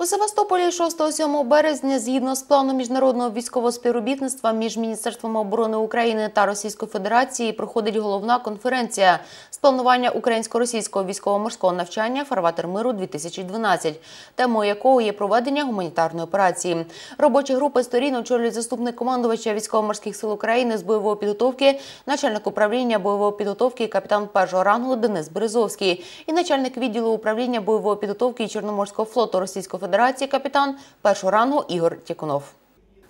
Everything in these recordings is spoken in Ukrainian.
У Севастополі 6-7 березня, згідно з планом міжнародного військового співробітництва між Міністерством оборони України та Російської Федерації, проходить головна конференція з планування українсько-російського військово-морського навчання «Фарватер миру 2012», темою якого є проведення гуманітарної операції. Робочі групи сторін очолюють заступник командувача військово-морських сил України з бойової підготовки, начальник управління бойової підготовки, капітан першого рангу Денис Березовський і начальник відділу управління бойової підготовки Чорноморського флоту Російської Федерації капітан першого рангу Ігор Тякунов.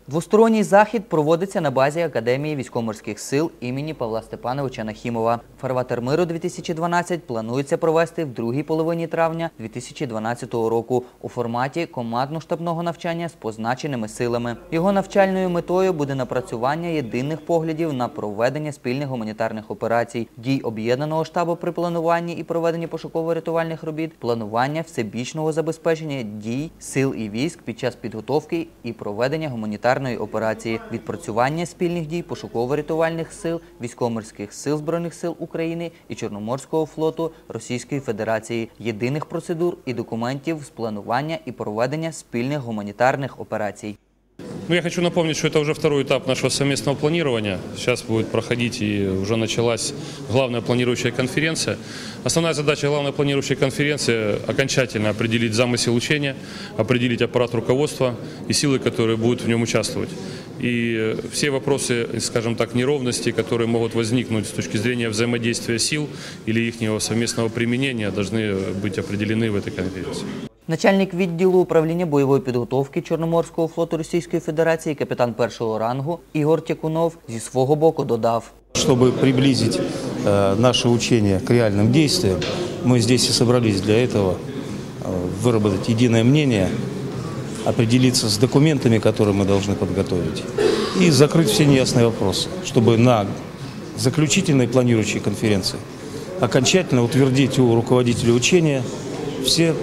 Двосторонній захід проводиться на базі Академії військово-морських сил імені Павла Степановича Нахімова. Фарватер миру 2012 планується провести в другій половині травня 2012 року у форматі командно-штабного навчання з позначеними силами. Його навчальною метою буде напрацювання єдиних поглядів на проведення спільних гуманітарних операцій, дій об'єднаного штабу при плануванні і проведенні пошуково-рятувальних робіт, планування всебічного забезпечення дій сил і військ під час підготовки і проведення гуманітарної операції, відпрацювання спільних дій пошуково-рятувальних сил, військово-морських сил збройних сил України і Чорноморського флоту Російської Федерації, єдиних процедур і документів з планування і проведення спільних гуманітарних операцій. Ну, я хочу напомнить, что это уже второй этап нашего совместного планирования. Сейчас будет проходить и уже началась главная планирующая конференция. Основная задача главной планирующей конференции – окончательно определить замысел учения, определить аппарат руководства и силы, которые будут в нем участвовать. И все вопросы, скажем так, неровности, которые могут возникнуть с точки зрения взаимодействия сил или их совместного применения, должны быть определены в этой конференции. Начальник відділу управління бойової підготовки Чорноморського флоту Російської Федерації, капітан першого рангу Ігор Тякунов зі свого боку додав. Чтобы приблизить э, наше учение к реальным действиям, мы здесь и собрались для этого, э, выработать единое мнение, определиться с документами, которые мы должны подготовить, и закрыть все неясные вопросы, чтобы на заключительной планирующей конференции окончательно утвердить у руководителя учения все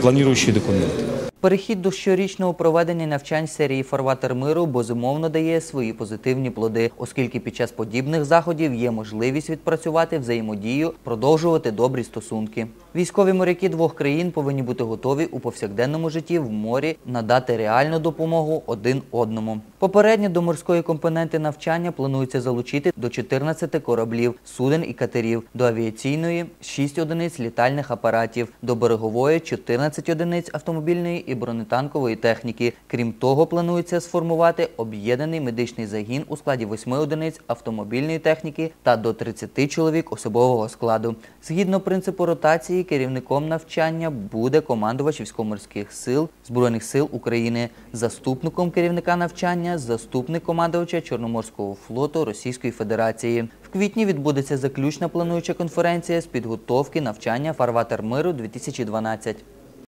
планирующие документы. Перехід до щорічного проведення навчань серії «Фарватер миру» безумовно дає свої позитивні плоди, оскільки під час подібних заходів є можливість відпрацювати взаємодію, продовжувати добрі стосунки. Військові моряки двох країн повинні бути готові у повсякденному житті в морі надати реальну допомогу один одному. Попередньо до морської компоненти навчання планується залучити до 14 кораблів, суден і катерів, до авіаційної 6 одиниць літальних апаратів, до берегової 14 одиниць автомобільної і бронетанкової техніки. Крім того, планується сформувати об'єднаний медичний загін у складі 8 одиниць автомобільної техніки та до 30 чоловік особового складу. Згідно принципу ротації, керівником навчання буде командувач військово-морських сил Збройних сил України, заступником керівника навчання, заступник командувача Чорноморського флоту Російської Федерації. В квітні відбудеться заключна плануюча конференція з підготовки навчання «Фарватер миру 2012».